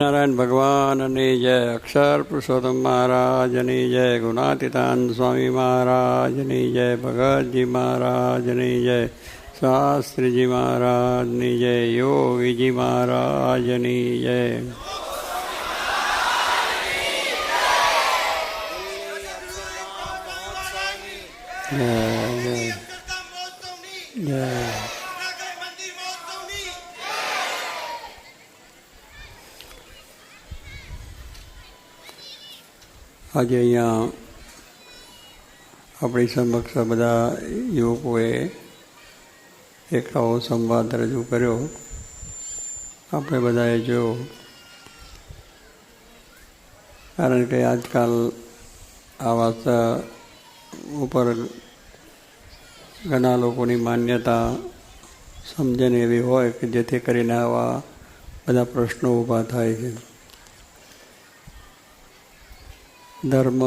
નારાયણ ભગવાનની જય અક્ષર પુરુષોત્તમ મહારાજની જય ગુણાતીતાન સ્વામી મહારાજની જય ભગતજી મહારાજની જય શાસ્ત્રીજી મહારાજની જય યોગીજી મહારાજની જય જય જય જય આજે અહીંયા આપણી સમક્ષ બધા યુવકોએ એક સંવાદ રજૂ કર્યો. આપણે બધાએ જોયો કારણ કે આજકાલ આ વાત ઉપર ઘણા લોકોની માન્યતા સમજણ એવી હોય કે જેથી કરીને આવા બધા પ્રશ્નો ઊભા થાય છે. ધર્મ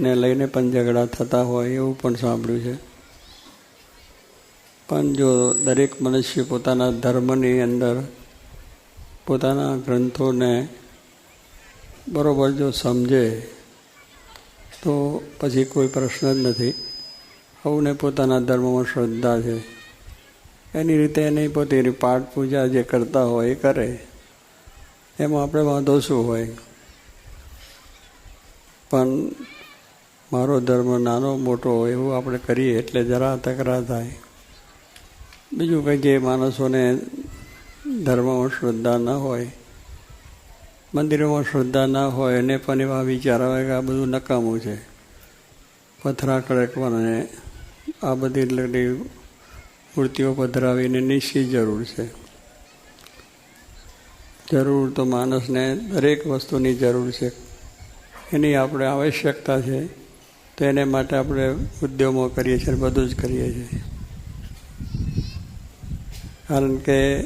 ને લઈને પણ ઝઘડા થતા હોય એવું પણ સાંભળ્યું છે. પણ જો દરેક મનુષ્ય પોતાના ધર્મની અંદર પોતાના ગ્રંથોને બરાબર જો સમજે, તો પછી કોઈ પ્રશ્ન જ નથી. સૌને પોતાના ધર્મમાં શ્રદ્ધા છે. એની રીતે એની પોતે પાઠ પૂજા જે કરતા હોય એ કરે, એમાં આપણે વાંધો શું હોય? પણ મારો ધર્મ નાનો મોટો એવું આપણે કરીએ એટલે જરા તકરાર થાય. બીજું કંઈ જે માણસોને ધર્મમાં શ્રદ્ધા ન હોય, મંદિરોમાં શ્રદ્ધા ના હોય, એને પણ એવા વિચાર આવે કે આ બધું નકામું છે. પથરા કડકવાને આ બધી એટલે મૂર્તિઓ પધરાવીને નિશ્ચિત જરૂર છે. જરૂર તો માણસને દરેક વસ્તુની જરૂર છે. એની આપણે આવશ્યકતા છે, તો એને માટે આપણે ઉદ્યમો કરીએ છીએ બધું જ કરીએ છીએ. કારણ કે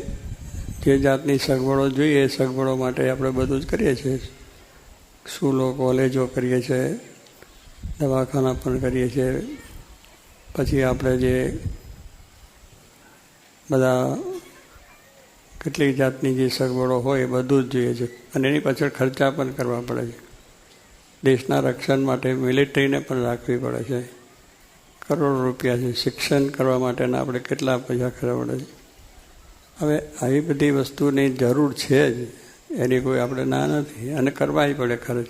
જે જાતની સગવડો જોઈએ, એ સગવડો માટે આપણે બધું જ કરીએ છીએ. સ્કૂલો, કોલેજો કરીએ છીએ, દવાખાના પણ કરીએ છીએ. પછી આપણે જે બધા કેટલીક જાતની જે સગવડો હોય એ બધું જ જોઈએ છે. અને એની પાછળ ખર્ચા પણ કરવા પડે છે. દેશના રક્ષણ માટે મિલિટરીને પણ રાખવી પડે છે. કરોડો રૂપિયા છે. શિક્ષણ કરવા માટેના આપણે કેટલા પૈસા ખર્ચવા પડે છે. હવે આવી બધી વસ્તુની જરૂર છે જ. એની કોઈ આપણે ના નથી. અને કરવાય પડે ખર્ચ.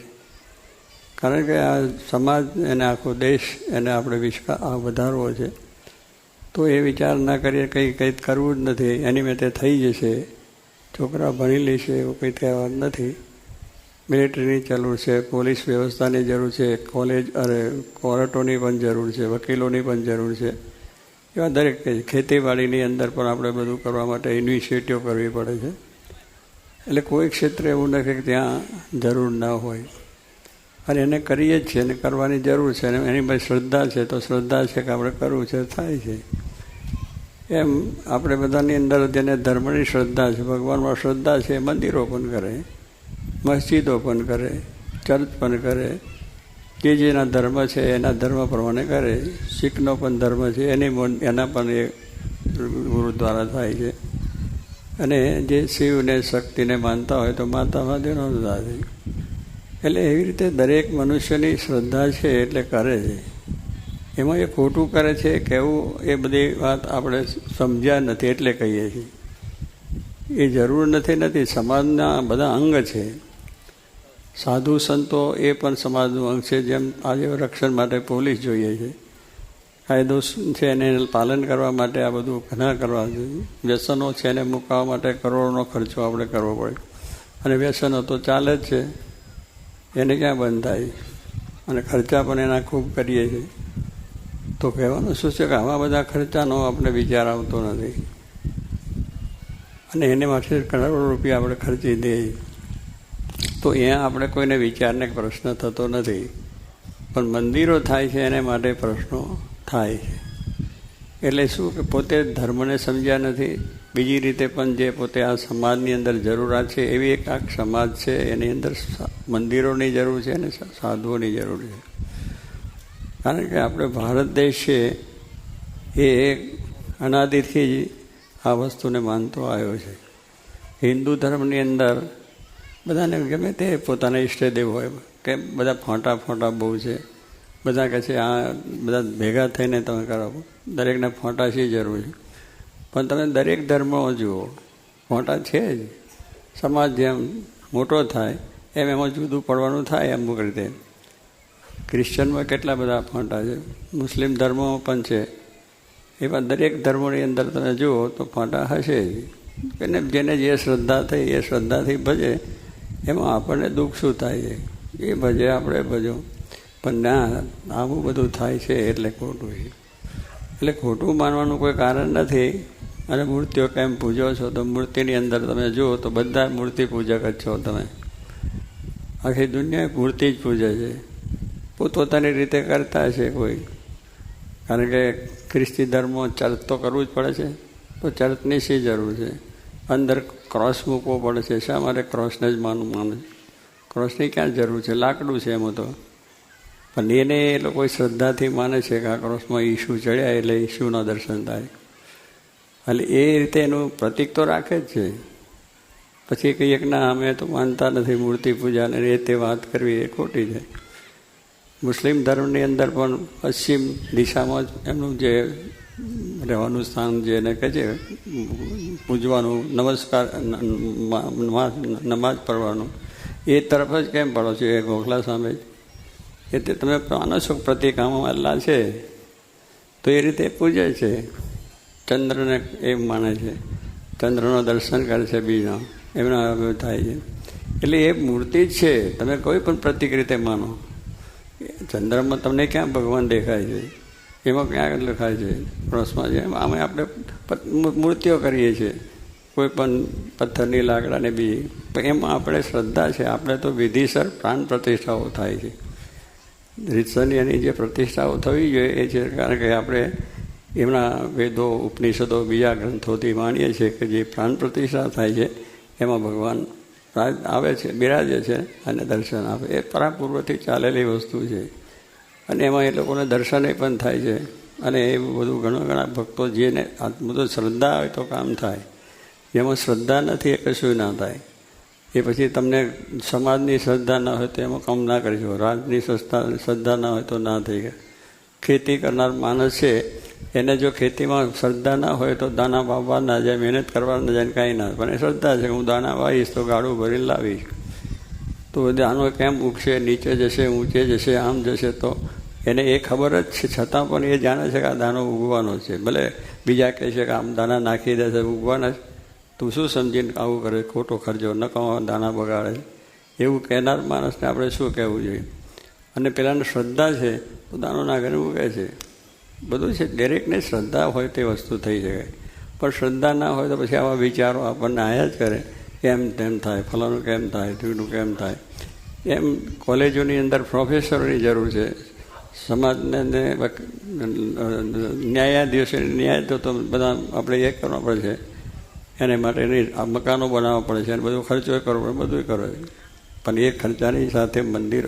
કારણ કે આ સમાજ અને આખો દેશ એને આપણે વિશ્વા, આ વધારવો છે. તો એ વિચાર ના કરીએ, કંઈ કંઈ કરવું જ નથી. એની મેં તે થઈ જશે. છોકરા ભણી લેશે એવું કંઈ કહેવાનું નથી. મિલિટરીની જરૂર છે, પોલીસ વ્યવસ્થાની જરૂર છે કોલેજ અરે કોર્ટોની પણ જરૂર છે, વકીલોની પણ જરૂર છે. એવા દરેક ખેતીવાડીની અંદર પણ આપણે બધું કરવા માટે ઇનિશિયેટિવ કરવી પડે છે. એટલે કોઈ ક્ષેત્ર એવું નથી કે ત્યાં જરૂર ના હોય. અને એને કરીએ જ છીએ અને કરવાની જરૂર છે અને એની પાસે શ્રદ્ધા છે તો શ્રદ્ધા છે કે આપણે કરવું છે, થાય છે. એમ આપણે બધાની અંદર જેને ધર્મની શ્રદ્ધા છે, ભગવાનમાં શ્રદ્ધા છે, મંદિરો પણ કરે. મસ્જિદો પણ કરે, ચર્ચ પણ કરે, જે જેના ધર્મ છે એના ધર્મ પ્રમાણે કરે. શીખનો પણ ધર્મ છે, એની એના પણ એ ગુરુદ્વારા થાય છે. અને જે શિવને શક્તિને માનતા હોય તો માતા મહાદેવનો થાય એટલે એવી રીતે દરેક મનુષ્યની શ્રદ્ધા છે એટલે કરે છે. એમાં એ ખોટું કરે છે, કેવું એ બધી વાત આપણે સમજ્યા નથી એટલે કહીએ છીએ. એ જરૂર નથી નથી. સમાજના બધા અંગ છે. સાધુ સંતો એ પણ સમાજનું અંગ છે, જેમ આજે રક્ષણ માટે પોલીસ જોઈએ છે. કાયદો છે એને પાલન કરવા માટે આ બધું ઘણા કરવા જોઈએ. વ્યસનો છે એને મૂકવા માટે કરોડોનો ખર્ચો આપણે કરવો પડે. અને વ્યસનો તો ચાલે જ છે. એને ક્યાં બંધ થાય? અને ખર્ચા પણ એના ખૂબ કરીએ છીએ. તો કહેવાનું શું છે કે આવા બધા ખર્ચાનો આપણે વિચાર આવતો નથી. અને એને માટે કરોડો રૂપિયા આપણે ખર્ચી દઈએ. તો અહીંયા આપણે કોઈને વિચારને પ્રશ્ન થતો નથી. પણ મંદિરો થાય છે એને માટે પ્રશ્નો થાય છે. એટલે શું કે પોતે ધર્મને સમજ્યા નથી, બીજી રીતે પણ જે પોતે આ સમાજની અંદર જરૂરિયાત છે, એવી એક આ સમાજ છે, એની અંદર મંદિરોની જરૂર છે અને સાધુઓની જરૂર છે. કારણ કે આપણે ભારત દેશ છે, એ અનાદિથી જ આ વસ્તુને માનતો આવ્યો છે. હિન્દુ ધર્મની અંદર બધાને ગમે તે પોતાના ઈષ્ટદેવ હોય, કે બધા ફોટા ફોટા બહુ છે. બધા કહે છે આ બધા ભેગા થઈને તમે કરો. દરેકને ફોટા શી જરૂર છે? પણ તમે દરેક ધર્મો જુઓ, ફોટા છે જ. સમાજ જેમ મોટો થાય, એમ એમાં જુદું પડવાનું થાય અમુક રીતે. ક્રિશ્ચનમાં કેટલા બધા ફોટા છે? મુસ્લિમ ધર્મોમાં પણ છે. એવા દરેક ધર્મોની અંદર તમે જુઓ તો ફોટા હશે જ. એને જેને જે શ્રદ્ધા થઈ, એ શ્રદ્ધાથી ભજે. એમાં આપણને દુઃખ શું થાય છે? એ ભજે આપણે ભજો. પણ ના, આવું બધું થાય છે એટલે ખોટું છે. એટલે ખોટું માનવાનું કોઈ કારણ નથી. અને મૂર્તિઓ કેમ પૂજો છો? તો મૂર્તિની અંદર તમે જુઓ તો બધા મૂર્તિ પૂજક જ છો તમે. આખી દુનિયા મૂર્તિ જ પૂજે છે. પોતપોતાની રીતે કરતા છે કોઈ. કારણ કે ખ્રિસ્તી ધર્મો ચર્ચ તો કરવું જ પડે છે. તો ચર્ચની શી જરૂર છે? અંદર ક્રોસ મૂકવો પડે છે. શા માટે ક્રોસને જ માનું માને? ક્રોસની ક્યાં જરૂર છે? લાકડું છે એમાં તો. પણ એને એ લોકો શ્રદ્ધાથી માને છે કે આ ક્રોસમાં ઈશુ ચડ્યા એટલે ઈશુના દર્શન થાય. એટલે એ રીતે એનું પ્રતિક તો રાખે જ છે. પછી કહીએ ના અમે તો માનતા નથી મૂર્તિ પૂજાને એ તે વાત કરવી એ ખોટી છે. મુસ્લિમ ધર્મની અંદર પણ પશ્ચિમ દિશામાં જ એમનું જે રહેવાનું સ્થાન જેને કહે છે, પૂજવાનું, નમસ્કાર નમાજ પડવાનું એ તરફ જ કેમ પડો છો? એ ગોખલા સામે જ. એટલે તમે છો? પ્રતિક અલ્લા છે. તો એ રીતે પૂજે છે. ચંદ્રને એમ માને છે. ચંદ્રનો દર્શન કરે છે બીજા. એમના થાય છે. એટલે એ મૂર્તિ જ છે. તમે કોઈ પણ પ્રતિક રીતે માનો. ચંદ્રમાં તમને ક્યાં ભગવાન દેખાય છે? એમાં ક્યાં લખાય છે? પ્રશ્ન છે આમે આપણે મૂર્તિઓ કરીએ છીએ. કોઈ પણ પથ્થરની લાકડાને બી. એમાં આપણે શ્રદ્ધા છે. આપણે તો વિધિસર પ્રાણ પ્રતિષ્ઠાઓ થાય છે. રીતસરની એની જે પ્રતિષ્ઠાઓ થવી જોઈએ એ છે, કારણ કે આપણે એમના વેદો, ઉપનિષદો, બીજા ગ્રંથોથી માણીએ છીએ કે જે પ્રાણ પ્રતિષ્ઠા થાય છે, એમાં ભગવાન આવે છે, બિરાજે છે અને દર્શન આપે. એ પરાપૂર્વથી ચાલેલી વસ્તુ છે. અને એમાં એ લોકોને દર્શન પણ થાય છે. અને એ બધું ઘણા ઘણા ભક્તો જેને બધું શ્રદ્ધા હોય તો કામ થાય. જેમાં શ્રદ્ધા નથી એ કશું ના થાય. એ પછી તમને સમાજની શ્રદ્ધા ના હોય તો એમાં કામ ના કરી શકો. રાજની શ્રદ્ધા શ્રદ્ધા ના હોય તો ના થઈ ગયા ખેતી કરનાર માણસ છે, એને જો ખેતીમાં શ્રદ્ધા ના હોય તો દાણા વાવવા ના જાય, મહેનત કરવા ના જાય કાંઈ ના પણ એ શ્રદ્ધા છે હું દાણા વાવીશ તો ગાડું ભરીને લાવીશ. તો દાણો કેમ ઉગશે, નીચે જશે, ઊંચે જશે, આમ જશે તો એને એ ખબર જ છે, છતાં પણ એ જાણે છે કે આ દાનો ઉગવાનો છે. ભલે બીજા કહે છે કે આમ દાણા નાખી દે છે, ઉગવાના જ. તું શું સમજીને આવું કરે? ખોટો ખર્ચો ન કહો દાણા બગાડે. એવું કહેનાર માણસને આપણે શું કહેવું જોઈએ? અને પેલાને શ્રદ્ધા છે, તો દાનો નાખીને ઉગે છે. બધું છે, દરેકને શ્રદ્ધા હોય તે વસ્તુ થઈ શકે. પણ શ્રદ્ધા ના હોય તો પછી આવા વિચારો આપણને આયા જ કરે. કેમ તેમ થાય? ફલાનું કેમ થાય? તીનું કેમ થાય? એમ કોલેજોની અંદર પ્રોફેસરોની જરૂર છે. સમાજને ન્યાયાધીશે. ન્યાય તો બધા આપણે એ કરવા પડે છે. એને માટેની મકાનો બનાવવા પડે છે. અને બધો ખર્ચો કરવો પડે, બધું કરે પણ એ ખર્ચાની સાથે મંદિર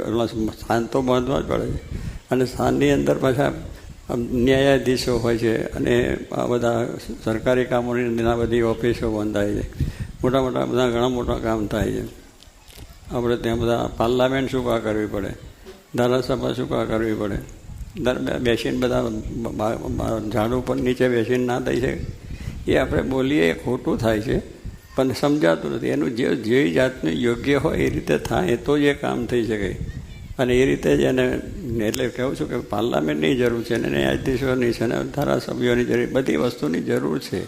સ્થાન તો બાંધવા જ પડે. છે અને સ્થાનની અંદર પાછા ન્યાયાધીશો હોય છે અને આ બધા સરકારી કામોની ઘણા બધી ઓફિસો બંધાય છે. મોટા મોટા, બધા ઘણા મોટા કામ થાય છે. આપણે ત્યાં બધા પાર્લામેન્ટ શું કરવી પડે? ધારાસભા શું કરવી પડે? બેસીને બધા ઝાડ ઉપર નીચે બેસીને ના થઈ શકે. એ આપણે બોલીએ ખોટું થાય છે, પણ સમજાતું નથી. એનું જે જે જાતનું યોગ્ય હોય એ રીતે થાય તો જ એ કામ થઈ શકે. અને એ રીતે જ એને એટલે કહું છું કે પાર્લામેન્ટની જરૂર છે અને ન્યાયાધીશોની છે અને ધારાસભ્યોની જરૂર, બધી વસ્તુની જરૂર છે.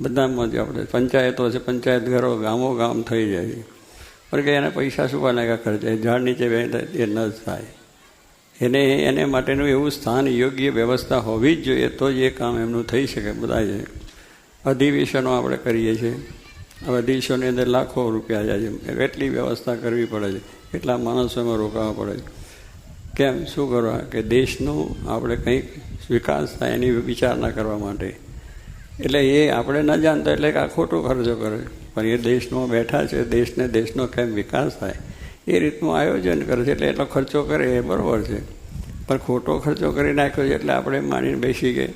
બધામાં જ આપણે, પંચાયતો છે, પંચાયત ઘરો ગામો ગામ થઈ જાય. પણ કે એને પૈસા શું નાખા ખર્ચે, ઝાડ નીચે એ ન થાય. એને એને માટેનું એવું સ્થાન યોગ્ય વ્યવસ્થા હોવી જ જોઈએ, તો જ એ કામ એમનું થઈ શકે બધા છે અધિવેશનો આપણે કરીએ છીએ. અધિવેશનની અંદર લાખો રૂપિયા જાય છે. એટલી વ્યવસ્થા કરવી પડે છે. કેટલા માણસોમાં રોકાવા પડે છે. કેમ? શું કરવા? કે દેશનું આપણે કંઈક વિકાસ થાય એની વિચારણા કરવા માટે. એટલે એ આપણે ન જાણતા, એટલે આ ખોટો ખર્ચો કરે. પણ એ દેશમાં બેઠા છે, દેશને દેશનો કેમ વિકાસ થાય? એ રીતનું આયોજન કરે છે, એટલે એટલો ખર્ચો કરે એ બરાબર છે. પણ ખોટો ખર્ચો કરી નાખ્યો છે, એટલે આપણે માનીને બેસી ગઈ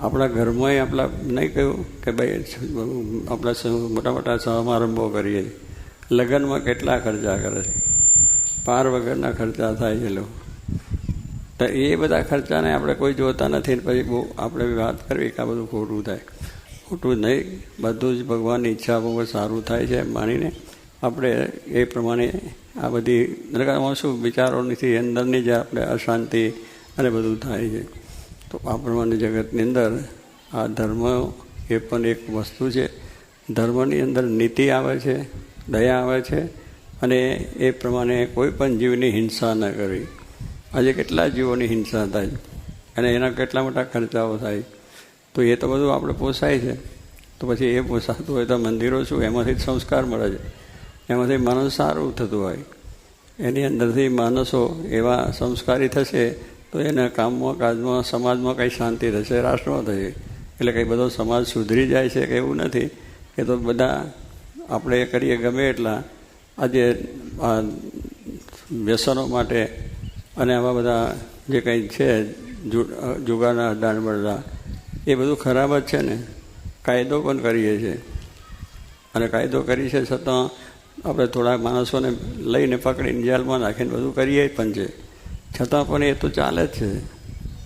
આપણા ઘરમાંય આપણા નહીં કહ્યું કે ભાઈ, આપણા મોટા મોટા સમારંભો કરીએ. લગ્નમાં કેટલા ખર્ચા કરે છે? પાર વગરના ખર્ચા થાય છે લોકો. તો એ બધા ખર્ચાને આપણે કોઈ જોતા નથી પછી બહુ આપણે વાત કરવી કે આ બધું ખોટું થાય. ખોટું નહીં. બધું જ ભગવાનની ઈચ્છા બહુ સારું થાય છે માનીને આપણે એ પ્રમાણે આ બધી નરકામાં શું વિચારો નથી અંદરની જે આપણે અશાંતિ અને બધું થાય છે. તો આ પ્રમાણે જગતની અંદર આ ધર્મ એ પણ એક વસ્તુ છે. ધર્મની અંદર નીતિ આવે છે, દયા આવે છે અને એ પ્રમાણે કોઈ પણ જીવની હિંસા ન કરવી. આજે કેટલા જીવોની હિંસા થાય? અને એના કેટલા મોટા ખર્ચાઓ થાય? તો એ તો બધું આપણે પોસાય છે. તો પછી એ પોસાતું હોય તો મંદિરો શું, એમાંથી જ સંસ્કાર મળે છે. એમાંથી માણસ સારું થતું હોય. એની અંદરથી માણસો એવા સંસ્કારી થશે તો એના કામમાં, કાજમાં, સમાજમાં કંઈ શાંતિ થશે, રાષ્ટ્રમાં થશે. એટલે કંઈ બધો સમાજ સુધરી જાય છે કે એવું નથી એ તો બધા આપણે કરીએ ગમે એટલા. આજે આ વ્યસનો માટે અને આવા બધા જે કંઈ છે જુગાના અડાણ બળદા એ બધું ખરાબ જ છે ને. કાયદો પણ કરીએ છીએ. અને કાયદો કરી છે છતાં આપણે થોડા માણસોને લઈને પકડીને જેલમાં નાખીને બધું કરીએ પણ છે. છતાં પણ એ તો ચાલે જ છે.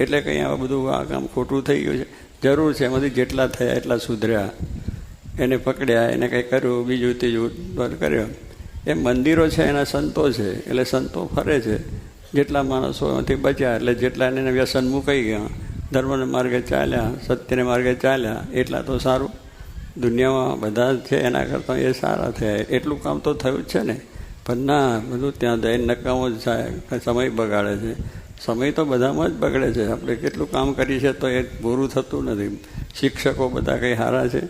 એટલે કંઈ આ બધું આ કામ ખોટું થઈ ગયું છે. જરૂર છે, એમાંથી જેટલા થયા એટલા સુધર્યા. એને પકડ્યા, એને કંઈ કર્યું, બીજું ત્રીજું કર્યો. એ મંદિરો છે, એના સંતો છે, એટલે સંતો ફરે છે. જેટલા માણસો એમાંથી બચ્યા, એટલે જેટલા એને વ્યસન મુકાઈ ગયા. ધર્મને માર્ગે ચાલ્યા, સત્યને માર્ગે ચાલ્યા, એટલા તો સારું. દુનિયામાં બધા જ છે, એના કરતાં એ સારા થયા એટલું કામ તો થયું જ છે ને. પણ ના, બધું ત્યાં જઈને નકામો જ થાય સમય બગાડે છે. સમય તો બધામાં જ બગડે છે. આપણે કેટલું કામ કરીએ છીએ તો એ પૂરું થતું નથી. શિક્ષકો બધા કંઈ સારા છે.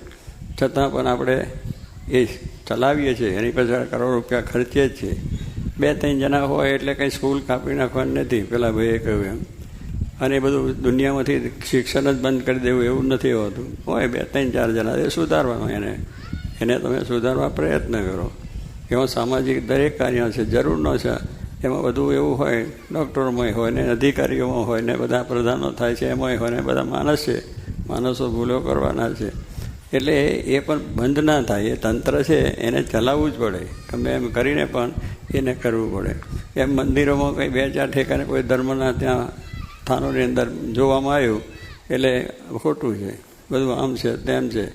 છતાં પણ આપણે એ ચલાવીએ છીએ. એની પાછળ કરોડ રૂપિયા ખર્ચીએ જ છીએ બે ત્રણ જણા હોય એટલે કંઈ સ્કૂલ કાપી નાખવાની નથી. પેલા ભાઈએ કહ્યું એમ. અને એ બધું દુનિયામાંથી શિક્ષણ જ બંધ કરી દેવું એવું નથી હોતું. હોય બે ત્રણ ચાર જણા, એ સુધારવાનું એને. એને તમે સુધારવા પ્રયત્ન કરો. એમાં સામાજિક દરેક કાર્ય છે, જરૂરનો છે. એમાં બધું એવું હોય, ડૉક્ટરોમાંય હોય ને અધિકારીઓમાં હોય ને બધા પ્રધાનો થાય છે, એમાંય હોય ને બધા માણસ છે. માણસો ભૂલો કરવાના છે. એટલે એ પણ બંધ ના થાય. એ તંત્ર છે, એને ચલાવવું જ પડે. ગમે એમ કરીને પણ એને કરવું પડે. એમ મંદિરોમાં કંઈ બે ચાર ઠેકાને કોઈ ધર્મના ત્યાં સ્થાનોની અંદર જોવામાં આવ્યું, એટલે ખોટું છે. બધું આમ છે, તેમ છે.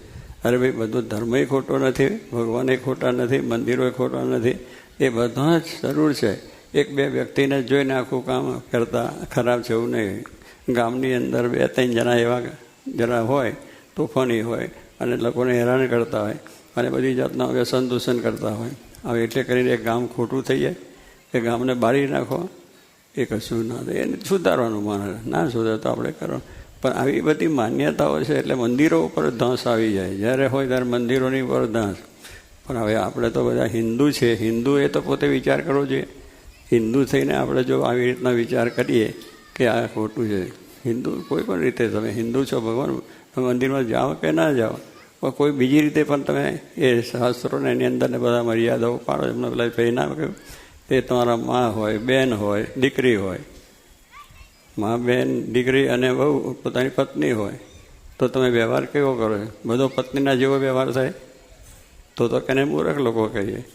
અરે ભાઈ, બધું ધર્મય ખોટો નથી, ભગવાને ખોટા નથી, મંદિરોય ખોટા નથી. એ બધા જ જરૂર છે. એક બે વ્યક્તિને જોઈને આખું કામ કરતા ખરાબ છે એવું નહીં. ગામની અંદર બે ત્રણ જણા એવા જરા હોય, તોફાની હોય, અને લોકોને હેરાન કરતા હોય, અને બધી જાતના વ્યસન દૂષણ કરતા હોય. હવે એટલે કરીને ગામ ખોટું થઈ જાય. એ ગામને બાળી નાખો. એ કશું ના થાય. એને સુધારવાનું માને ના સુધાર તો આપણે કરો. પણ આવી બધી માન્યતાઓ છે એટલે મંદિરો ઉપર ધંસ આવી જાય. જ્યારે હોય ત્યારે મંદિરોની ઉપર ધંસ. પણ હવે આપણે તો બધા હિન્દુ છે. હિન્દુ એ તો પોતે વિચાર કરવો જોઈએ. હિન્દુ થઈને આપણે જો આવી રીતના વિચાર કરીએ કે આ ખોટું છે. હિન્દુ કોઈ પણ રીતે તમે હિન્દુ છો, ભગવાન મંદિરમાં જાઓ કે ના જાઓ. પણ કોઈ બીજી રીતે પણ તમે એ શાસ્ત્રોને એની અંદર બધા મર્યાદાઓ પાડો, એમને પેલા ભાઈ ના કહ્યું એ તમારા મા હોય, બેન હોય, દીકરી હોય. મા, બેન, દીકરી અને બહુ પોતાની પત્ની હોય. તો તમે વ્યવહાર કેવો કરો? બધો પત્નીના જેવો વ્યવહાર થાય? તો તો કને મૂર્ખ લોકો કહીએ.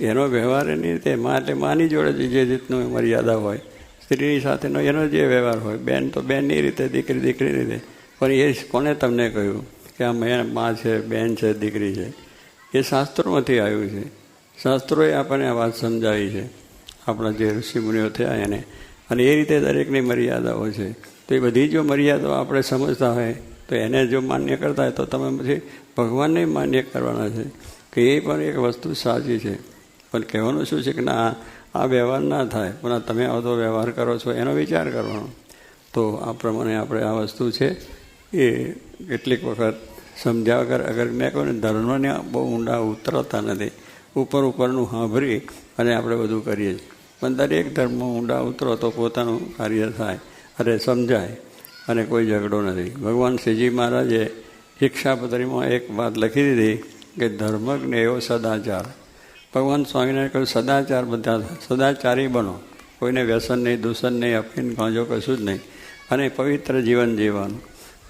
એનો વ્યવહાર એની રીતે, મા એટલે માની જોડે જે રીતનું મર્યાદા હોય. સ્ત્રીની સાથેનો એનો જે વ્યવહાર હોય, બેન તો બેનની રીતે, દીકરી દીકરી રીતે. પણ એ કોને તમને કહ્યું કે આ મેં, મા છે, બેન છે, દીકરી છે? એ શાસ્ત્રોમાંથી આવ્યું છે. શાસ્ત્રોએ આપણને આ વાત સમજાવી છે. આપણા જે ઋષિમુનિઓ થયા એને. અને એ રીતે દરેકની મર્યાદાઓ છે. તો એ બધી જો મર્યાદાઓ આપણે સમજતા હોય, તો એને જો માન્ય કરતા હોય, તો તમે પછી ભગવાનને માન્ય કરવાના છે કે એ પણ એક વસ્તુ સાચી છે. પણ કહેવાનું શું છે કે ના, આ વ્યવહાર ના થાય. પણ આ તમે આવતો વ્યવહાર કરો છો, એનો વિચાર કરવાનો. તો આ પ્રમાણે આપણે આ વસ્તુ છે એ કેટલીક વખત સમજ્યા વગર અગર મેં કહું ને ધર્મને બહુ ઊંડા ઉતરતા નથી. ઉપર ઉપરનું સાંભળી અને આપણે બધું કરીએ છીએ. પણ દરેક ધર્મમાં ઊંડા ઉતરો તો પોતાનું કાર્ય થાય અને સમજાય અને કોઈ ઝઘડો નથી. ભગવાન શ્રીજી મહારાજે શિક્ષાપત્રીમાં એક વાત લખી દીધી કે ધર્મજ્ઞ એવો સદાચાર. ભગવાન સ્વામિનારાયણ કહ્યું, સદાચાર બધા સદાચારી બનો. કોઈને વ્યસન નહીં, દૂષણ નહીં અફીન ગાંજો, કશું જ નહીં. અને પવિત્ર જીવન જીવવાનું.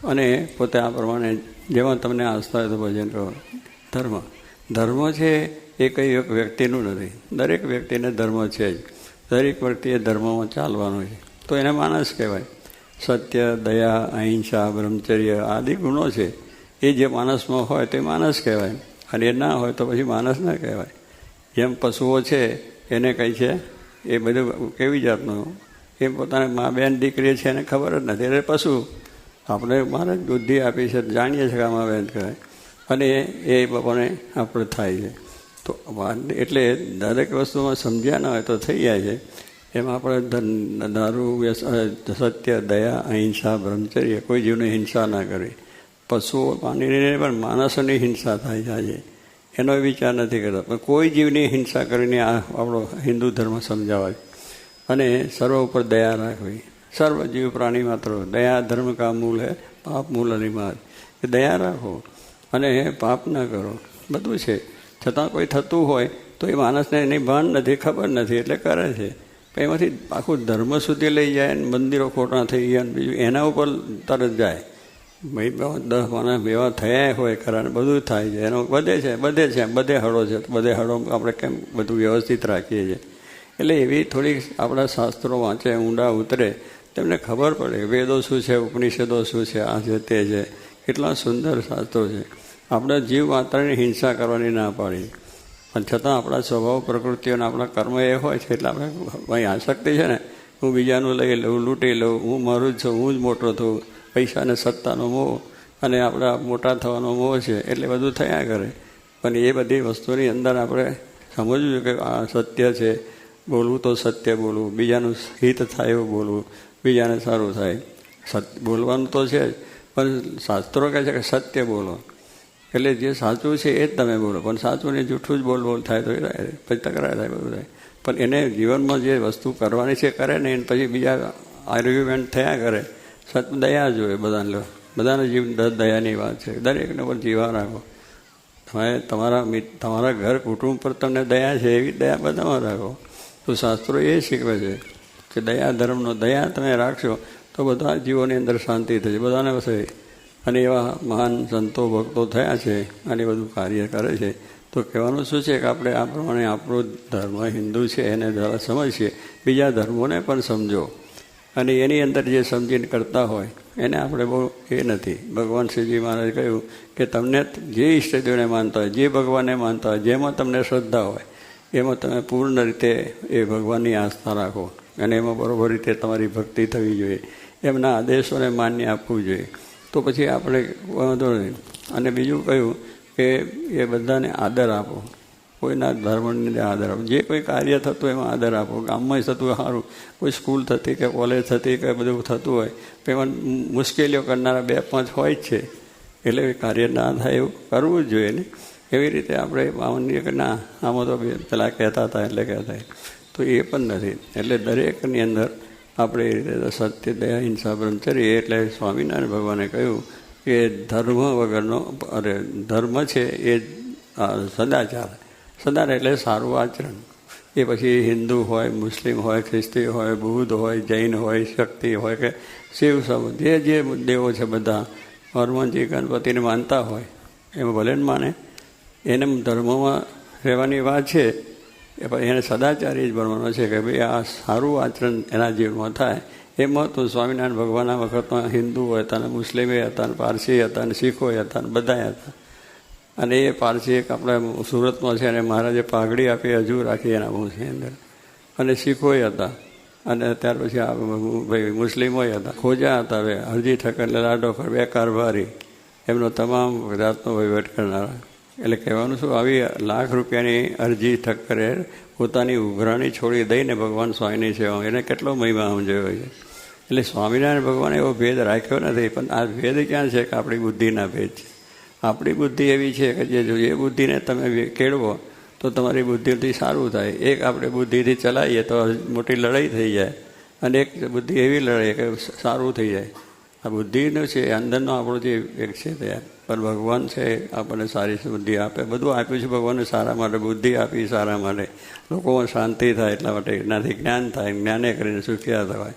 અને પોતે આ પ્રમાણે, જેમાં તમને આસ્થા હોય તો ભજન કરો. ધર્મ. ધર્મ છે એ કંઈ એક વ્યક્તિનું નથી દરેક વ્યક્તિને ધર્મ છે જ. દરેક વ્યક્તિએ ધર્મમાં ચાલવાનું છે. તો એને માણસ કહેવાય. સત્ય, દયા, અહિંસા, બ્રહ્મચર્ય આદિ ગુણો છે. એ જે માણસમાં હોય તે માણસ કહેવાય. અને એ ના હોય તો પછી માણસ ના કહેવાય. જેમ પશુઓ છે, એને કંઈ છે? એ બધું કેવી જાતનું? એ પોતાને મા બેન દીકરી છે એને ખબર જ નથી. એટલે પશુ. આપણે મારે બુદ્ધિ આપી છે, જાણીએ છીએ કે આમાં બેન કહેવાય. અને એ લોકોને આપણે થાય છે. તો એટલે દરેક વસ્તુમાં સમજ્યા ના હોય તો થઈ જાય છે. એમાં આપણે દારૂ, વ્યસ- સત્ય, દયા, અહિંસા, બ્રહ્મચર્ય, કોઈ જીવની હિંસા ના કરવી. પશુઓ, પાણીને પણ માણસોની હિંસા થાય છે એનો વિચાર નથી કરતા. પણ કોઈ જીવની હિંસા કરીને આ આપણો હિન્દુ ધર્મ સમજાવાય. અને સર્વ ઉપર દયા રાખવી. સર્વ જીવ પ્રાણી માત્ર. દયા ધર્મ કા મૂલ હે? પાપ મૂલ અનિમાર દયા રાખો. અને પાપ ન કરો. બધું છે. છતાં કોઈ થતું હોય, તો એ માણસને એની ભાન નથી, ખબર નથી, એટલે કરે છે. એમાંથી આખું ધર્મ સુધી લઈ જાય ને મંદિરો ખોટા થઈ ગયા બીજું એના ઉપર તરત જાય. ભાઈ દસ માણસ ભેવા થયા હોય ખરા બધું થાય છે. એનો બધે છે બધે છે, બધે હળો છે. બધે હળો આપણે કેમ બધું વ્યવસ્થિત રાખીએ છીએ. એટલે એવી થોડીક આપણા શાસ્ત્રો વાંચે, ઊંડા ઉતરે. તેમને ખબર પડે, વેદો શું છે, ઉપનિષદો શું છે, આ છે તે છે. કેટલા સુંદર શાસ્ત્રો છે. આપણે જીવ માત્રને હિંસા કરવાની ના પાડી. પણ છતાં આપણા સ્વભાવ, પ્રકૃતિ અને આપણા કર્મ એ હોય છે એટલે આપણે ભાઈ આસક્તિ છે ને? હું બીજાનું લઈ લઉં, લૂંટી લઉં, હું મારું જ છું, હું જ મોટો થઉં પૈસાને સત્તાનો મોહ અને આપણા મોટા થવાનો મોહ છે એટલે બધું થયા કરે. પણ એ બધી વસ્તુની અંદર આપણે સમજવું કે આ સત્ય છે. બોલવું તો સત્ય બોલવું, બીજાનું હિત થાય એવું બોલવું, બીજાને સારું થાય. સત્ય બોલવાનું તો છે જ. પણ શાસ્ત્રો કહે છે કે સત્ય બોલો. એટલે જે સાચું છે એ જ તમે બોલો. પણ સાચું ને જૂઠું જ બોલ બોલ થાય તો એ પછી તકરાર થાય બધું થાય. પણ એને જીવનમાં જે વસ્તુ કરવાની છે કરે ને એને પછી બીજા આર્ગ્યુમેન્ટ થયા કરે. સત દયા જોઈએ બધાને લો. બધાના જીવ દયાની વાત છે. દરેકને પણ જીવા રાખો. તમે તમારા તમારા ઘર કુટુંબ પર તમને દયા છે એવી દયા બધામાં રાખો. તો શાસ્ત્રો એ શીખવે છે કે દયા ધર્મનો દયા તમે રાખશો તો બધા જીવોની અંદર શાંતિ થશે. બધાને વસે. અને એવા મહાન સંતો, ભક્તો થયા છે, અને બધું કાર્ય કરે છે, તો કહેવાનું શું છે કે આપણે આ પ્રમાણે આપણો ધર્મ હિન્દુ છે, એને દ્વારા સમજીએ. બીજા ધર્મોને પણ સમજો. અને એની અંદર જે સમજીને કરતા હોય, એને આપણે બહુ એ નથી. ભગવાન શ્રીજી મહારાજ કહ્યું કે તમને જે ઈષ્ટદેવને માનતા હોય, જે ભગવાનને માનતા હોય, જેમાં તમને શ્રદ્ધા હોય, એમાં તમે પૂર્ણ રીતે એ ભગવાનની આસ્થા રાખો. અને એમાં બરોબર રીતે તમારી ભક્તિ થવી જોઈએ. એમના આદેશોને માન્ય આપવું જોઈએ. તો પછી આપણે વાંધો નહીં. અને બીજું કહ્યું કે એ બધાને આદર આપો. કોઈના ધર્મને આદર આપો. જે કોઈ કાર્ય થતું એમાં આદર આપો. ગામમાં થતું સારું. કોઈ સ્કૂલ થતી કે કોલેજ થતી કે બધું થતું હોય. તો એમાં મુશ્કેલીઓ કરનારા બે પાંચ હોય જ છે. એટલે એ કાર્ય ના થાય એવું કરવું જ જોઈએ ને. એવી રીતે આપણે માનીએ કે ના, આમાં તો પેલા કહેતા હતા એટલે કહેતા તો એ પણ નથી. એટલે દરેકની અંદર આપણે એ રીતે સત્ય, દયા, હિંસા બ્રહ્મચર્ય એટલે સ્વામિનારાયણ ભગવાને કહ્યું કે ધર્મ વગરનો, અરે ધર્મ છે એ સદાચાર. સદાચાર એટલે સારું આચરણ. એ પછી હિન્દુ હોય, મુસ્લિમ હોય, ખ્રિસ્તી હોય, બુદ્ધ હોય, જૈન હોય, શક્તિ હોય કે શિવ સબ જે જે દેવો છે બધા, હનુમાનજી, ગણપતિને માનતા હોય, એમાં ભલે માને એને ધર્મમાં રહેવાની વાત છે. એ પણ એને સદાચારી જ બનવાનો છે કે ભાઈ આ સારું આચરણ એના જીવનમાં થાય. એ મહત્વ સ્વામિનારાયણ ભગવાનના વખતમાં હિન્દુ હતા ને મુસ્લિમ હતા ને પારસી હતા ને શીખો હતા ને બધા હતા. અને એ પારસી એક આપણે સુરતમાં છે અને મહારાજે પાઘડી આપી હજુ રાખી એના વંશની અંદર. અને શીખોય હતા. અને ત્યાર પછી આ ભાઈ મુસ્લિમોય હતા. ખોજા હતા હવે હરજી ઠક્કર લાડો ખર, બે કારભારી. એમનો તમામ જાતનો વહીવટ કરનારા. એટલે કહેવાનું શું? આવી લાખ રૂપિયાની અરજી ઠક્કરે પોતાની ઉઘરાણી છોડી દઈને ભગવાન સ્વામીની સેવા એને કેટલો મહિમા સમજ્યો છે? એટલે સ્વામિનારાયણ ભગવાને એવો ભેદ રાખ્યો નથી, પણ આ ભેદ ક્યાં છે કે આપણી બુદ્ધિના ભેદ છે? આપણી બુદ્ધિ એવી છે કે જે એ બુદ્ધિને તમે કેળવો, તો તમારી બુદ્ધિથી સારું થાય. એક આપણે બુદ્ધિથી ચલાવીએ તો મોટી લડાઈ થઈ જાય. અને એક બુદ્ધિ એવી લડાઈ કે સારું થઈ જાય. આ બુદ્ધિનું છે અંદરનો આપણો જે એક છે તે, પણ ભગવાન છે, આપણને સારી બુદ્ધિ આપે. બધું આપ્યું છે ભગવાનને સારા માટે, બુદ્ધિ આપી સારા માટે. લોકોમાં શાંતિ થાય એટલા માટે, એનાથી જ્ઞાન થાય, જ્ઞાને કરીને સુખિયા થવાય.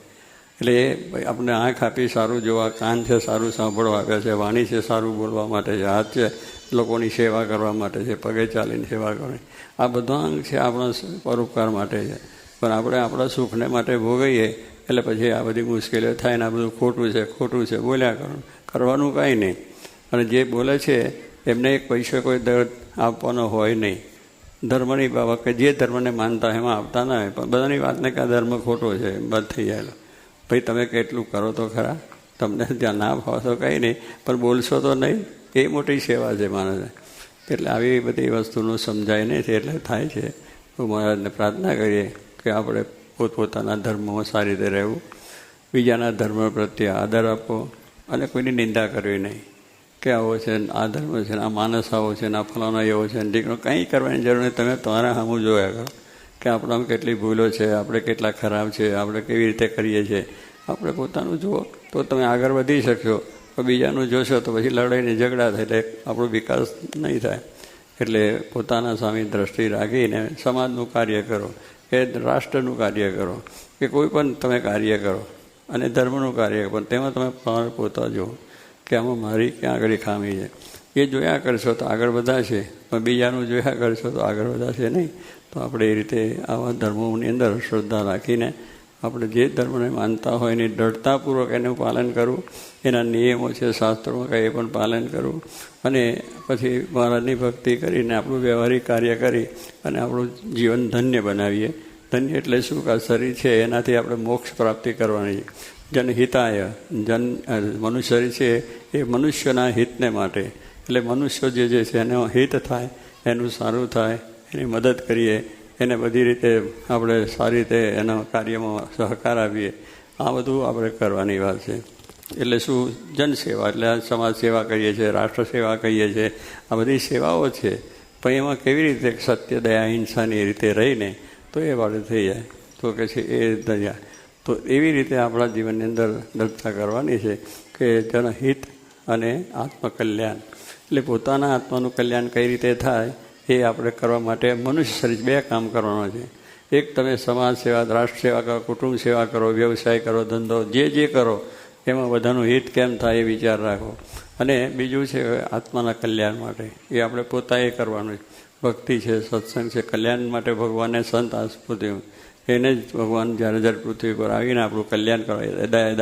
એટલે એ આપણે આંખ આપી સારું જોવા, કાન છે સારું સાંભળવા આપ્યા છે, વાણી છે સારું બોલવા માટે છે, હાથ છે લોકોની સેવા કરવા માટે છે, પગે ચાલીને સેવા કરવાની આ બધા અંગ છે આપણા પરોપકાર માટે છે. પણ આપણે આપણા સુખને માટે ભોગવીએ એટલે પછી આ બધી મુશ્કેલીઓ થાય ને આ બધું ખોટું છે ખોટું છે, બોલ્યા કરવાનું કરવાનું કાંઈ નહીં. અને જે બોલે છે, એમને એક પૈસો કોઈ દર આપવાનો હોય નહીં. ધર્મની બાબત કે જે ધર્મને માનતા એમાં આપતા ના હોય. પણ બધાની વાતને કે આ ધર્મ ખોટો છે બધ થઈ જાય ભાઈ, તમે કેટલું કરો તો ખરા? તમને ત્યાં ના ભાવ તો કંઈ નહીં, પણ બોલશો તો નહીં. એ મોટી સેવા છે માણસે. એટલે આવી બધી વસ્તુનું સમજાય નહીં એટલે થાય છે. હું મહારાજને પ્રાર્થના કરીએ કે આપણે પોતપોતાના ધર્મમાં સારી રીતે રહેવું, બીજાના ધર્મ પ્રત્યે આદર આપવો અને કોઈની નિંદા કરવી નહીં કે આવો છે ને, આ ધર્મ છે ને, આ માણસ આવો છે ને, આ ફલાનો એવો છે ને, દીકરો, કંઈ કરવાની જરૂર નહીં. તમે તમારા સામું જોયા કરો કે આપણામાં કેટલી ભૂલો છે, આપણે કેટલા ખરાબ છે, આપણે કેવી રીતે કરીએ છીએ. આપણે પોતાનું જુઓ, તો તમે આગળ વધી શકશો બીજાનું જોશો તો પછી લડાઈને ઝઘડા થાય, એટલે આપણો વિકાસ નહીં થાય. એટલે પોતાના સામે દ્રષ્ટિ રાખીને સમાજનું કાર્ય કરો. કે રાષ્ટ્રનું કાર્ય કરો, કે કોઈ પણ તમે કાર્ય કરો, અને ધર્મનું કાર્ય પણ તેમાં તમે તમારે પોતા જુઓ કે આમાં મારી ક્યાં આગળ ખામી છે? એ જોયા કરશો તો આગળ વધાશે પણ બીજાનું જોયા કરશો તો આગળ વધાશે નહીં. તો આપણે એ રીતે આવા ધર્મોની અંદર શ્રદ્ધા રાખીને આપણે જે ધર્મને માનતા હોય એની દૃઢતાપૂર્વક એનું પાલન કરવું, એના નિયમો છે, શાસ્ત્રોમાં કંઈ એ પણ પાલન કરવું. અને પછી મહારાજની ભક્તિ કરીને આપણું વ્યવહારિક કાર્ય કરી અને આપણું જીવન ધન્ય બનાવીએ. ધન્ય એટલે શું? કે શરીર છે, એનાથી આપણે મોક્ષ પ્રાપ્તિ કરવાની જનહિતાય જન મનુષ્ય છે, એ મનુષ્યના હિતને માટે. એટલે મનુષ્ય જે જે છે, એનો હિત થાય, એનું સારું થાય, એની મદદ કરીએ. એને બધી રીતે આપણે સારી રીતે એના કાર્યમાં સહકાર આપીએ. આ બધું આપણે કરવાની વાત છે. એટલે શું? જનસેવા. એટલે સમાજ સેવા કહીએ છીએ, રાષ્ટ્ર સેવા કહીએ છીએ. આ બધી સેવાઓ છે. પણ એમાં કેવી રીતે સત્ય, દયા હિંસાની રીતે રહીને તો એ વાળું થઈ જાય. તો કે છે એ દયા. તો એવી રીતે આપણા જીવનની અંદર દર્શા કરવાની છે કે જનહિત અને આત્મકલ્યાણ. એટલે પોતાના આત્માનું કલ્યાણ કઈ રીતે થાય? એ આપણે કરવા માટે મનુષ્ય શરીર બે કામ કરવાના છે. એક તમે સમાજ સેવા, રાષ્ટ્ર સેવા કરો, કુટુંબ સેવા કરો, વ્યવસાય કરો, ધંધો, જે જે કરો, એમાં બધાનું હિત કેમ થાય એ વિચાર રાખો. અને બીજું છે આત્માના કલ્યાણ માટે. એ આપણે પોતાએ કરવાનું ભક્તિ છે, સત્સંગ છે, કલ્યાણ માટે ભગવાને સંત આસ્પૃતિ એને જ ભગવાન જ્યારે જ્યારે પૃથ્વી પર આવીને આપણું કલ્યાણ કરવા.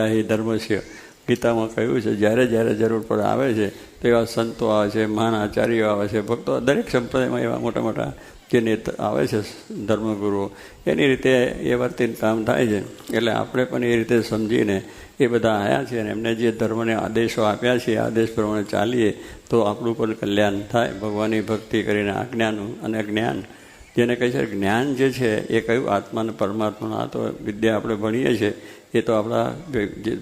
એ ધર્મ છે. ગીતામાં કહ્યું છે, જ્યારે જ્યારે જરૂર પડે આવે છે, તેવા સંતો આવે છે મહાન આચાર્યો આવે છે, ભક્તો, દરેક સંપ્રદાયમાં એવા મોટા મોટા જે નેતા આવે છે, ધર્મગુરુઓ, એની રીતે એ વર્તીને કામ થાય છે. એટલે આપણે પણ એ રીતે સમજીને એ બધા આવ્યા છે અને એમને જે ધર્મને આદેશો આપ્યા છે આદેશ પ્રમાણે ચાલીએ, તો આપણું પણ કલ્યાણ થાય. ભગવાનની ભક્તિ કરીને આજ્ઞાનું અને જ્ઞાન જેને કહે છે જ્ઞાન જે છે એ કયું? આત્માને પરમાત્માના આ તો વિદ્યા આપણે ભણીએ છીએ. એ તો આપણા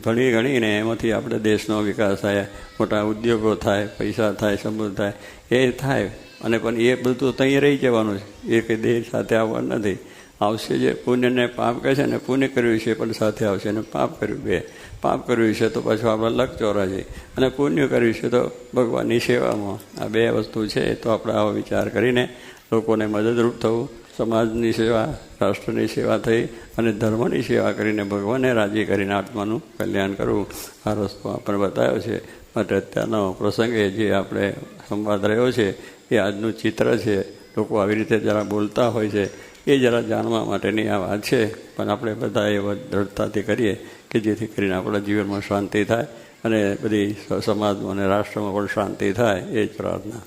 ભણી ગણીને એમાંથી આપણે દેશનો વિકાસ થાય, મોટા ઉદ્યોગો થાય, પૈસા થાય, સમૃદ્ધ થાય, એ થાય. અને પણ એ બધું ત્યાં રહી જવાનું છે. એ કંઈ દેહ સાથે આવવાનું નથી. આવશે જે પુણ્યને પાપ કહે છે ને, પુણ્ય કર્યું છે પણ સાથે આવશે અને પાપ કર્યું, બે. પાપ કર્યું છે તો પાછું આપણે લક ચોરા છે અને પુણ્ય કર્યું છે તો ભગવાનની સેવામાં. આ બે વસ્તુ છે તો આપણે આવો વિચાર કરીને લોકોને મદદરૂપ થવું. સમાજની સેવા, રાષ્ટ્રની સેવા થઈ અને ધર્મની સેવા કરીને ભગવાનને રાજી કરીને આત્માનું કલ્યાણ કરવું. આ રસ્તો આપણે બતાવ્યો છે. માટે અત્યારનો પ્રસંગે જે આપણે સંવાદ રહ્યો છે, એ આજનું ચિત્ર છે. લોકો આવી રીતે જરા બોલતા હોય છે. એ જરા જાણવા માટેની આ વાત છે. પણ આપણે બધા એ દ્રઢતાથી કરીએ કે જેથી કરીને આપણા જીવનમાં શાંતિ થાય અને બધી સમાજમાં અને રાષ્ટ્રમાં પણ શાંતિ થાય એ જ પ્રાર્થના.